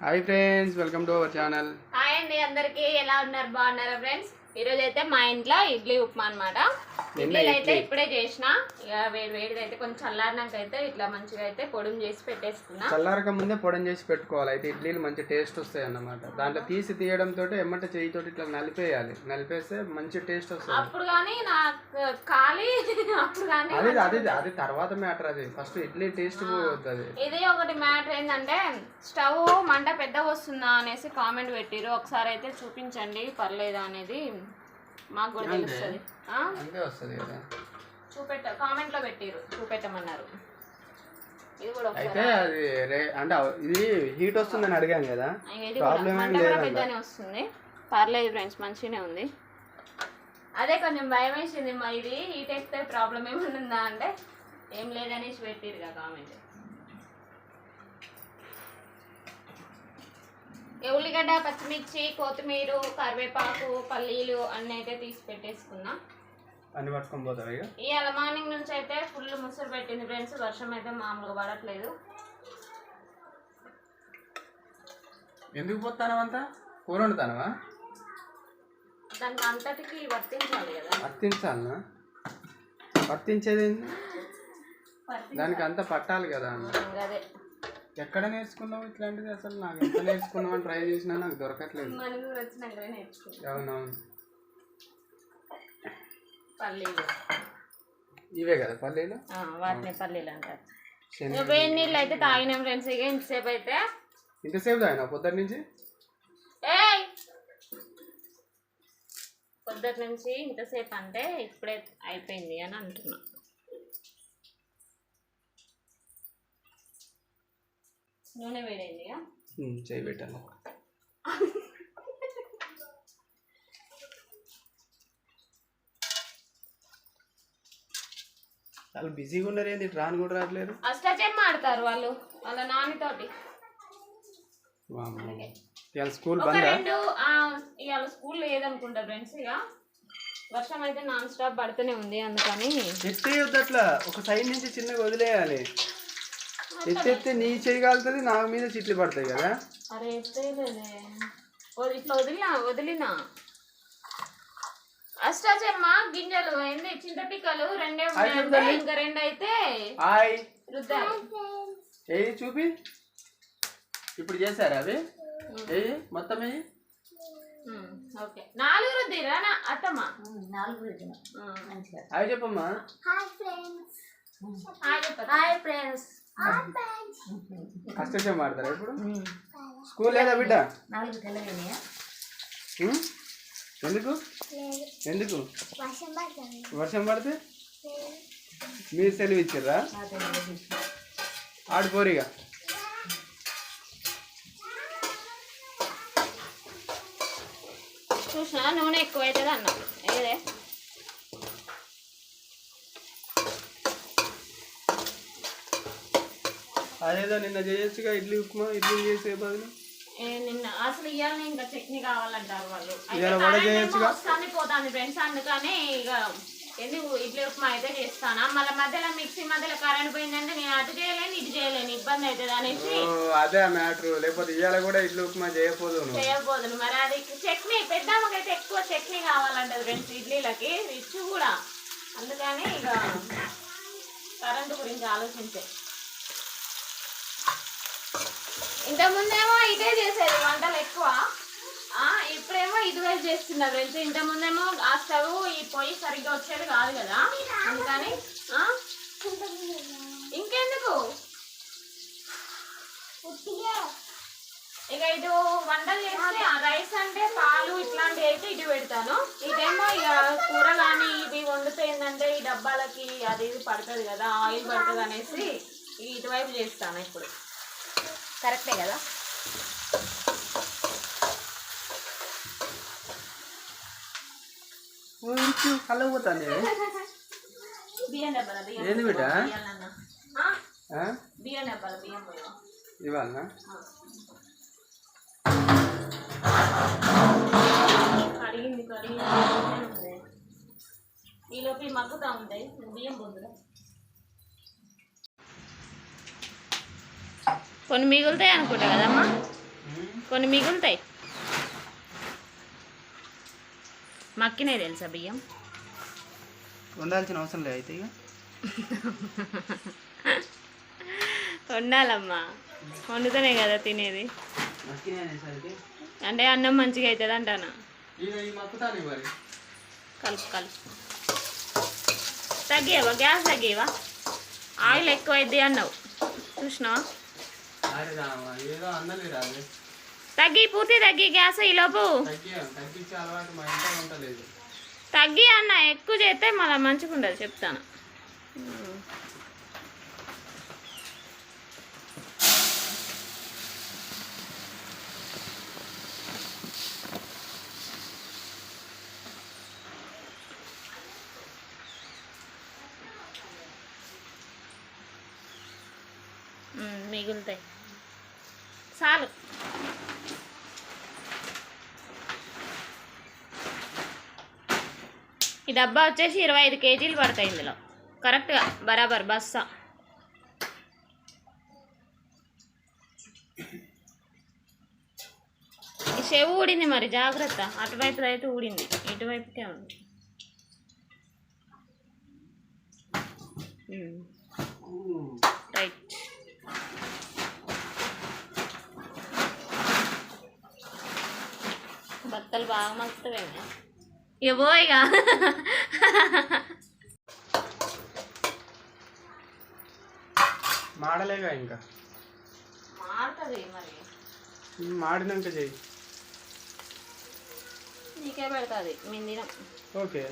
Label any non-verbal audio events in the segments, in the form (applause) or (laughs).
Hi friends welcome to our channel. Hi అండి అందరికి ఎలా ఉన్నారు? బాగున్నారా ఫ్రెండ్స్? ఈరోజు అయితే మా ఇంట్లో ఇడ్లీ ఉప్మా అనమాట అయితే. ఇప్పుడే చేసిన. ఇక వేడి వేడిగా అయితే కొంచెం చల్లారినాక అయితే ఇట్లా మంచిగా అయితే పొడుము చేసి పెట్టేసుకున్నా. చల్లారక ముందే పొడం చేసి పెట్టుకోవాలి. అయితే ఇడ్లీలు మంచి టేస్ట్ వస్తాయి అన్నమాట దాంట్లో తీసి తీయడం తోటి ఎమ్మట చేయితో ఇట్లా నలిపేయాలి. నలిపేస్తే మంచి టేస్ట్ వస్తుంది. అప్పుడు కానీ నాకు ఖాళీ. అప్పుడు కానీ అది అది అది తర్వాత మ్యాటర్ అది. ఫస్ట్ ఇడ్లీ టేస్ట్ పోతుంది. ఇది ఒకటి మ్యాటర్ ఏంటంటే స్టవ్ మంట పెద్దగా వస్తుందా అనేసి కామెంట్ పెట్టిరు ఒకసారి అయితే చూపించండి పర్లేదా అనేది. మాకు కూడా తెలుస్తుంది? అంతే వస్తుంది కదా. చూపెట్ట కామెంట్లో పెట్టిరు చూపెట్టమన్నారు. ఇది కూడా ఒకసారి అయితే అది రే అంటే ఇది హీట్ వస్తుందని అడిగాను కదా. కూడా. ఏం. పెద్దనే వస్తుంది. పర్లేదు ఫ్రెండ్స్ మంచిగానే ఉంది. అదే కొంచెం భయం వేసింది మా ఇది హీట్ ఎక్కితే ప్రాబ్లం ఏమైనా ఉందా అంటే ఏం లేదనేసి పెట్టిరుగా కామెంట్. ఉల్లిగడ్డ పచ్చిమిర్చి కొత్తిమీర కరివేపాకు పల్లీలు అన్నీ అయితే తీసి పెట్టేసుకున్నా. అన్ని పట్టుకొని పోతారు ఇక? ఇవాళ మార్నింగ్ నుంచి అయితే ఫుల్ ముసురు పెట్టింది ఫ్రెండ్స్. వర్షం అయితే మామూలుగా పడట్లేదు. ఎందుకు పోతాను అంతా? కూర వండుతానవా? దానికి అంతటికి వర్తించాలి కదా. వర్తించాలనా? వర్తించేది? దానికి అంతా పట్టాలి కదా అదే ఎక్కడ నేర్చుకున్నావు ఇట్లాంటిది అసలు? నాకు ఎంత నేర్చుకున్నావు ట్రై చేసినా నాకు దొరకట్లేదు. మనకు వచ్చినాకనే నేర్చుకుంటాం అవునవును. పల్లీలు. ఇవే కదా పల్లీలు? ఆ, వాటిని పల్లీలు అంటారు. శనగ వేడి నీళ్ళు అయితే తాగినాం ఫ్రెండ్స్ ఇక ఇంతసేపు అయితే. ఇంతసేపు తాగినా పొద్దున్న నుంచి? ఏయ్! పొద్దుటి నుంచి ఇంతసేపు అంటే ఇప్పుడే అయిపోయింది అని అంటున్నా. నూనె వేడైంది చేయి పెట్టాను వాళ్ళు బిజీగా ఉన్నారు ఏంది? ఇటు రాను కూడా రావట్లేదు. అష్టాచెమ్మ ఆడతారు వాళ్ళు వాళ్ళ నాన్నతోటి. ఇవాళ స్కూల్ బందా? రెండు ఇవాళ స్కూల్ లేదనుకుంటా ఫ్రెండ్స్ ఇక. వర్షం అయితే నాన్ స్టాప్ పడుతూనే ఉంది అందుకని. ఎత్తే అట్లా. ఒక సైడ్ నుంచి చిన్నగా వదిలేయాలి. ఎత్తెత్తే నీ చేయి కాలుతుంది నా మీద చిట్లు పడతాయి కదా. అరే ఇట్లా వదిలినా వదిలినా. అష్టాచమ్మ గింజలు. ఏంది? రెండే ఇంకా రెండు అయితే హాయ్ చూపి. ఇప్పుడు చేశారా అవి? ఏది మొత్తం ఉమ్, ఓకే. నాలుగు రుద్దిరా? నా అత్తమ్మ. నాలుగు రుద్దిన. ఉమ్. మంచిగా అవి చెప్పమ్మా. హాయ్ చెప్పు. Hi friends. కష్టం ఆడతారా ఇప్పుడు? స్కూల్ లేదా బిడ్డ? ఎందుకు? ఎందుకు? వర్షం పడితే? మీరు సెలవు ఇచ్చారా? ఆడిపోరిగా చూసినా నూనె ఎక్కువ అవుతుంది అన్న ఏదే? అదేదో నిన్న చేయొచ్చుగా ఇడ్లీ ఉప్మా ఇడ్లీ చేసే బదులు? ఏ నిన్న అసలు ఇవాళ ఇంకా చట్నీ కావాలంటారు వాళ్ళు. ఇవాళ వడ చేయొచ్చుగా? పోతాంది ఫ్రెండ్స్ అందుకని ఇక ఎందుకు ఇడ్లీ ఉప్మా అయితే చేస్తానా? మళ్ళీ మధ్యలో మిక్సీ మధ్యలో కరెంట్ పోయిందంటే నేను అటు చేయలేను ఇటు చేయలేను ఇబ్బంది అవుతుంది అనేసి అదే మ్యాటర్. లేకపోతే ఇవాళ కూడా ఇడ్లీ ఉప్మా చేయకపోదు చేయబోదును మరి అది చట్నీ పెద్దమ్మకైతే ఎక్కువ చట్నీ కావాలంటది ఫ్రెండ్స్ ఇడ్లీలకి రిచ్ కూడా. అందుకని ఇక కరెంటు గురించి ఆలోచించే. ఇంతకుముందేమో ఇదే చేసేది వంటలు ఎక్కువ. ఇప్పుడేమో ఇప్పుడేమో ఇటువైపు చేస్తున్నారు ఫ్రెండ్స్ ఇంతకుముందేమో ఆ స్టవ్ ఈ పొయ్యి సరిగ్గా వచ్చేది కాదు కదా? అందుకని ఇంకెందుకు? ఇక ఇటు వంటలు చేస్తే ఆ రైస్ అంటే పాలు ఇట్లాంటివి అయితే ఇటు పెడతాను. ఇదేమో ఇక కూర కానీ ఇవి వండితే ఏంటంటే ఈ డబ్బాలకి అది ఇది పడుతుంది కదా ఆయిల్ పడుతుంది అనేసి ఇటువైపు చేస్తాను ఇప్పుడు. కరెక్టే కదా? డబ్బాల బియ్యం ఏంది బిడ్డ? ఇవాళ ఉంది. ఈలోపు మగ్గుతా ఉంటాయి. బియ్యం పొందులో కొన్ని మిగులుతాయి అనుకుంటా కదమ్మా? కొన్ని మిగులుతాయి. మక్కినాయి తెలుసా బియ్యం? వండాల్సిన అవసరం లేదు అయితే వండాలమ్మా. వండుతూనే కదా తినేది. అంటే అన్నం మంచిగా అవుతుంది అంటాను? ఇక ఈ మక్కుతాను మరి. కలుపు కలుపు. తగ్గేవా? గ్యాస్ తగ్గేవా? ఆయిల్ ఎక్కువ అయింది అన్నావు. చూసినావా అరే రామా ఏదో అన్నది రాదు తగ్గి పూర్తి తగ్గి గ్యాస్ ఈలోపు తగ్గి అన్న ఎక్కువ చేస్తే మళ్ళీ మంచిగా ఉండదు చెప్తాను మిగులుతాయి. డబ్బా వచ్చేసి ఇరవై ఐదు కేజీలు పడతాయి ఇందులో కరెక్ట్గా బరాబర్ బస్సా ఈ చెవు ఊడింది మరి జాగ్రత్త అటువైపు అయితే ఊడింది ఇటువైపుకే ఉంది ఉమ్, రైట్ బత్తలు బాగా మస్తువేమే ఇవ్వో ఇక (laughs) మాడలేగా ఇంకా? మారుతుంది మరి. మాడినాక చెయ్యి. నీకే పెడుతుంది మేము ఓకే.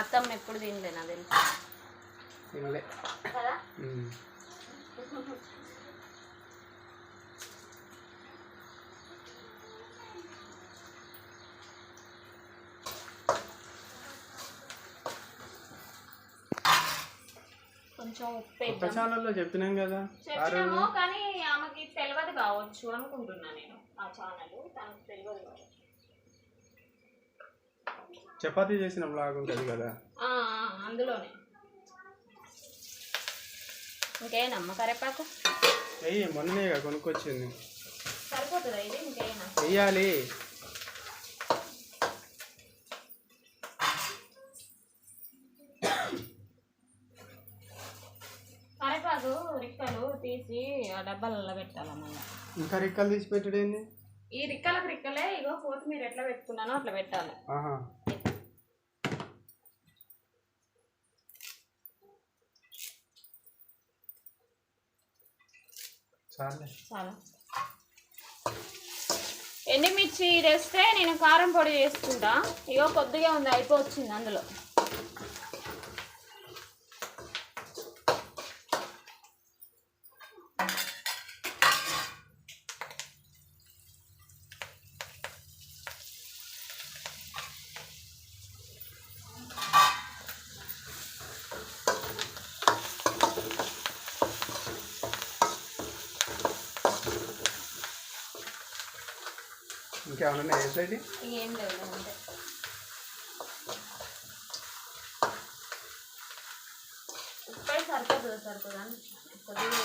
అత్తమ్మ ఎప్పుడు తినలే నాకు తెలుసు. తినలే. ఛానల్లో చెప్పినాం కదా. చెప్పినాము కానీ ఆమెకి తెలియదు కావచ్చు అనుకుంటున్నా నేను ఆ ఛానల్. తనకు తెలియదు కావచ్చు. చపాతీ చేసిన బ్లాగ్ ఉంటుంది కదా. అందులోనే. ఇంకేనమ్మ కరేపాకు? వెయ్యి మొన్ననే కొనుక్కొచ్చింది. సరిపోతుందా ఇది? ఇంకేనా వెయ్యాలి. కరేపాకు రిక్కలు తీసి ఆ డబ్బాలలో పెట్టాలి మళ్ళీ ఇంకా రెక్కలు తీసి పెట్టడేంది? ఈ రిక్కలకు రిక్కలే ఇగో కొత్తిమీర ఎట్లా పెట్టుకున్నానో అట్లా పెట్టాలి. ఆహా. ఎండుమిర్చి తెస్తే నేను కారం పొడి చేసుకుంటా ఇగో కొద్దిగా ఉంది అయిపోవచ్చింది అందులో. ఇంకేమైనా వేసేది ఏం లేదు అంతే. సరిపోతుంది సరిపోదా కొద్దిగా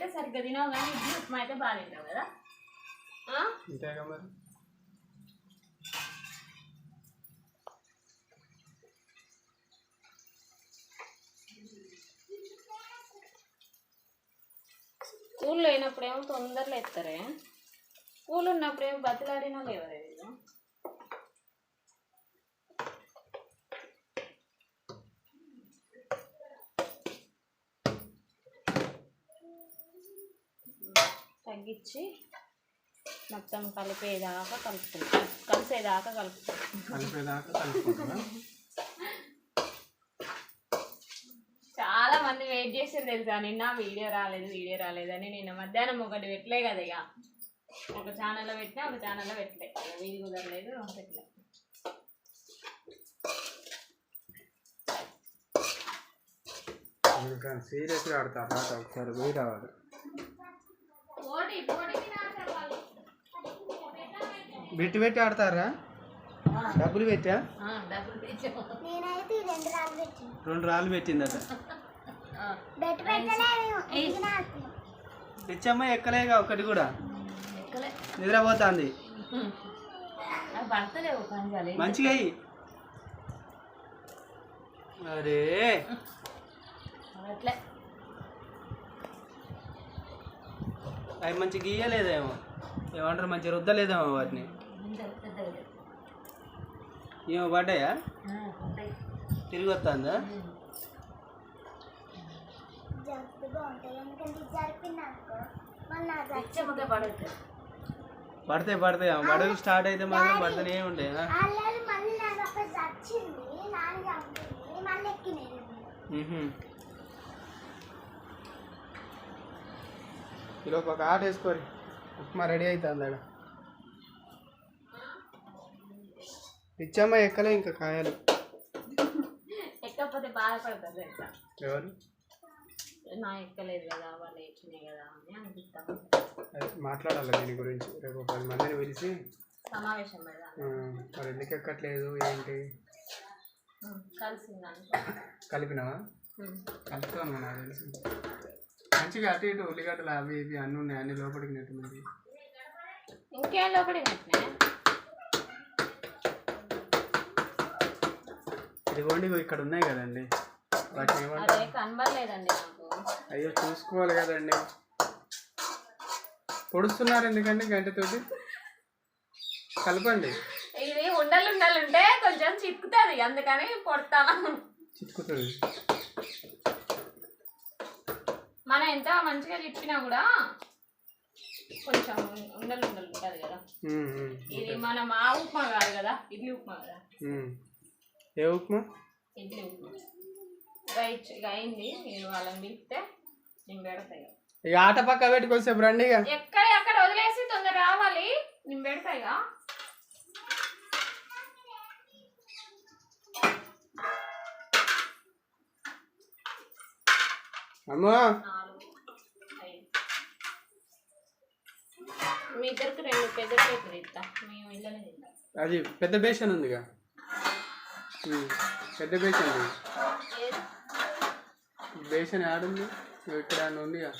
అయితే సరిగ్గా తినవు కానీ ఇడ్లీ ఉప్మా అయితే బాగా తింటావు కదా? ఆ? ఇంతేగా మరి. స్కూల్ లేనప్పుడేమో తొందరలో ఎత్తారే? స్కూల్ ఉన్నప్పుడేమో బతిలాడినా లేవరే? తగ్గించి మొత్తం కలిపేదాకా కలుపుకుంటాం. కలిసేదాకా కలుపుతాం కలిపేదాకా కలుపుకుంటున్నా చాలా మంది వెయిట్ చేసేది తెలుసా? నిన్న వీడియో రాలేదు వీడియో రాలేదని నిన్న మధ్యాహ్నం ఒకటి పెట్టలే కదా ఇక. ఒక ఛానల్లో పెట్టినా ఒక ఛానల్లో పెట్టలే. వీడి కుదరలేదు పెట్టలే. సీరియస్గా ఆడతారు ఒకసారి పోయి రావాలి. వాళ్ళు. పెట్టి పెట్టి ఆడతారా? డబ్బులు పెట్టా? రెండు రాళ్ళు పెట్టిందట. తెచ్చమ్మ ఎక్కలేగా ఒకటి కూడా? ఎక్కలే. నిద్రపోతుంది. మంచిగా అయ్యి. అరే. అట్లే. అవి మంచి గీయలేదేమో. ఏమంటారు? మంచి రుద్దలేదేమో వాటిని. ఏమో పడ్డాయా? తిరిగి వస్తుందా జరుపుతూ బాగుంటాయి ఎందుకంటే జరిపింది అనుకో మళ్ళీ నా తెచ్చమ్మకే పడవుతుంది పడితే పడతాయి పడవి స్టార్ట్ అయితే మాత్రం పడుతూనే ఉంటాయి మళ్ళీ నాకు ఒక చచ్చింది నాన్న చంపింది మళ్ళీ ఎక్కినాయి మ్హూ. ఈలోపు ఒక ఆట వేసుకోరి ఉప్మా రెడీ అవుతుంది అక్కడ ఇచ్చమ్మా ఎక్కలే ఇంకా కాయలు. ఎక్కకపోతే బాధపడతారు ఎవరు? నా ఎక్కలేదు కదా వాళ్ళు ఎక్కినాయి కదా అని మాట్లాడాలి దీని గురించి. రేపు పది మందిని పిలిచి సమావేశం మరి ఎందుకు ఎక్కట్లేదు ఏంటి? కలిసిందని కలిపినావా? కలుపుతాను నాకు తెలిసి? మంచిగా అటు ఇటు ఉల్లిగడ్డలు అవి ఇవి అన్నీ ఉన్నాయి అన్ని లోపలికి నెట్టింది ఇంకేం లోపడి పెట్టినా ఇదిగోండి ఇక్కడ ఉన్నాయి కదండి. వాటిని ఏమంటారు? అదే కనబడలేదండి నాకు. అయ్యో చూసుకోవాలి కదండి. పొడుస్తున్నారు ఎందుకండి గంటతోటి కలపండి. ఇది ఉండలు ఉండలు ఉంటే కొంచెం చిక్కుతుంది అందుకని కొడతాను చిక్కుతుంది మనం ఎంత మంచిగా చెప్పినా కూడా కొంచెం ఉండలు ఉండలు ఉంటుంది కదా. ఇది మన మా ఉప్మా కాదు కదా ఇడ్లీ ఉప్మా కదా. ఏ ఉప్మా? ఇడ్లీ ఉప్మా. రైట్ ఇక అయింది నేను వాళ్ళని పిలిస్తే నేను పెడతాయి ఇక ఆట పక్క పెట్టుకొస్తే రండి ఇక ఎక్కడ ఎక్కడ వదిలేసి తొందర రావాలి నేను పెడతాయిగా అమ్మా నాలుగు ఐదు మీ ఇద్దరికి రెండు పెద్ద ప్లేట్లు ఇస్తా. మేము ఇళ్ళనే తింటాం. అది పెద్ద బేషన్ ఉందిగా? పెద్ద బేషన్? బేషన్ ఆడుంది ఇక్కడ ఉందిగా?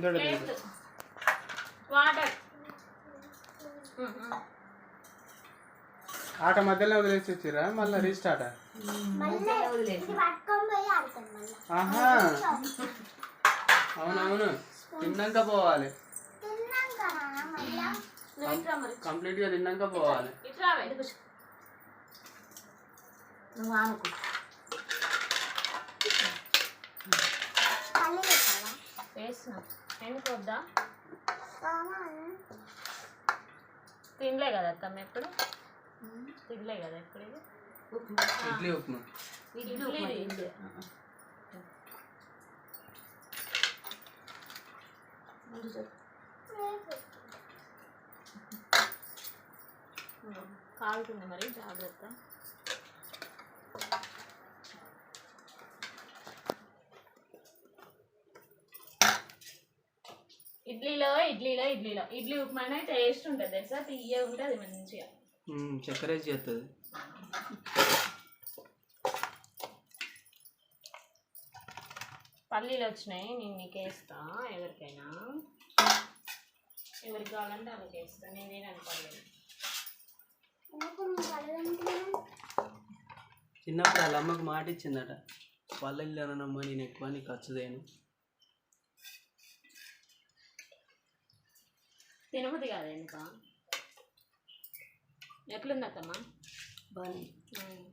ప్లేట్ వాటర్ ఆట మధ్యలో వదిలేసి వచ్చిరా? మళ్ళీ రీస్టార్ట్ మళ్ళీ వదిలేసి ఇది పట్టుకొని పోయి ఆడతాను మళ్ళీ. ఆహా. అవునవును. తిన్నాక పోవాలి. మరి. కంప్లీట్గా తిన్నాక పోవాలి. వేసిన ఎందుకు వద్దా కావాలి. తినలే కదా అత్తమ్మ ఎప్పుడు తినలే కదా ఎప్పుడు ఇది ఇడ్లీ ఉప్మా ఇడ్లీ ఇడ్లీ ఉప్మా ఇది. ఇడ్లీ. ముందు చెప్పు. కాలుతుంది మరి జాగ్రత్త ఇడ్లీలో ఇడ్లీలో ఇడ్లీలో. ఇడ్లీ ఉప్మానే టేస్ట్ ఉంటుంది తెలుసా? తీయ ఉంటుంది మంచిగా. చక్కెర చేస్తుంది పల్లీలు వచ్చినాయి నేను నీకు వేస్తా ఎవరికైనా. ఎవరికి కావాలంటే వాళ్ళకి వేస్తా నేను తినను అడగంటున్నావు? చిన్నప్పుడు వాళ్ళ అమ్మకు మాట ఇచ్చిందట వాళ్ళ ఇల్లు నేను ఎక్కువ నీకు ఖర్చు చేయను. తినబుద్ది కాదు ఎందుక? బాగానే ఉమ్.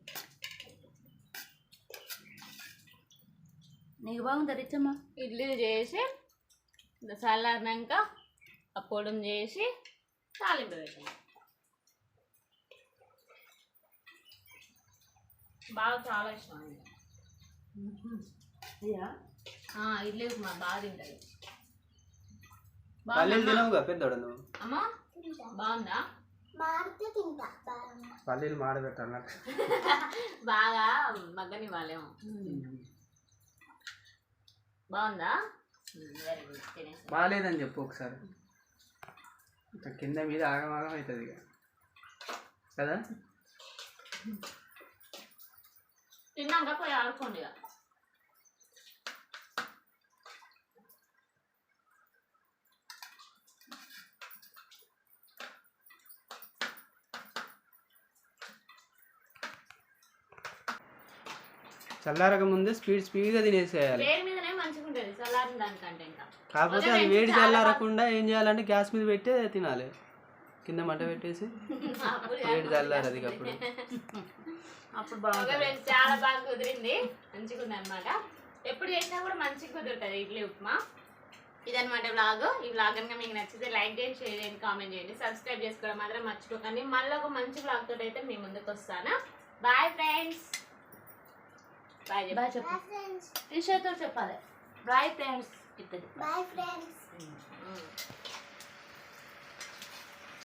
నీకు బాగుందా రిచ్చమ్మా ఇడ్లీలు చేసి చల్లారినాక ఆ పొడిని చేసి తాలింపు పెట్టాను. బాగా చాలా ఇష్టం ఇడ్లీ ఉప్మా బాగా తింటది. పల్లీలు బాగుందా తినవుగా పెద్దోడు నువ్వు? అమ్మా? బాగుందా? మాడితే తింటా బాగా పల్లీలు మాడబెట్టాలి (laughs) బాగా మగ్గని వాళ్ళేమో బాగుందా? వెరీ గుడ్ తినేసి బాగాలేదని చెప్పు ఒకసారి. కింద మీద ఆగమాగం అవుతుంది ఇక. కదా? తిన్నాక పోయి ఆడుకోండి ఇక. చల్లారక ముందే స్పీడ్ స్పీడ్గా తినేసేయాలి. వేడి మీదనే మంచిగా ఉంటుంది చల్లారిన దానికంటే ఇంకా. కాకపోతే అది వేడి చల్లారకుండా ఏం చేయాలంటే గ్యాస్ మీద పెట్టే తినాలి. కింద మంట పెట్టేసి అప్పుడు వేడి చల్లారది ఇక అప్పుడు అప్పుడు ఓకే ఫ్రెండ్స్ చాలా బాగా కుదిరింది మంచిగా ఉంది అనమాట ఎప్పుడు చేసినా కూడా మంచిగా కుదురుతుంది ఇడ్లీ ఉప్మా. ఇదనమాట బ్లాగ్ ఈ బ్లాగ్ కనుక మీకు నచ్చితే లైక్ చేయండి షేర్ చేయండి కామెంట్ చేయండి. సబ్స్క్రైబ్ చేసుకోవడం మాత్రం మర్చిపోకండి. మళ్ళీ ఒక మంచి బ్లాగ్ తోటి అయితే మీ ముందుకు వస్తాను. బాయ్ ఫ్రెండ్స్ బాయ్ బాయ్ చెప్పు. ఫ్రెండ్స్ టీ షర్ట్తో చెప్పాలి. బాయ్ ఫ్రెండ్స్ ఇద్దరు బాయ్ ఫ్రెండ్స్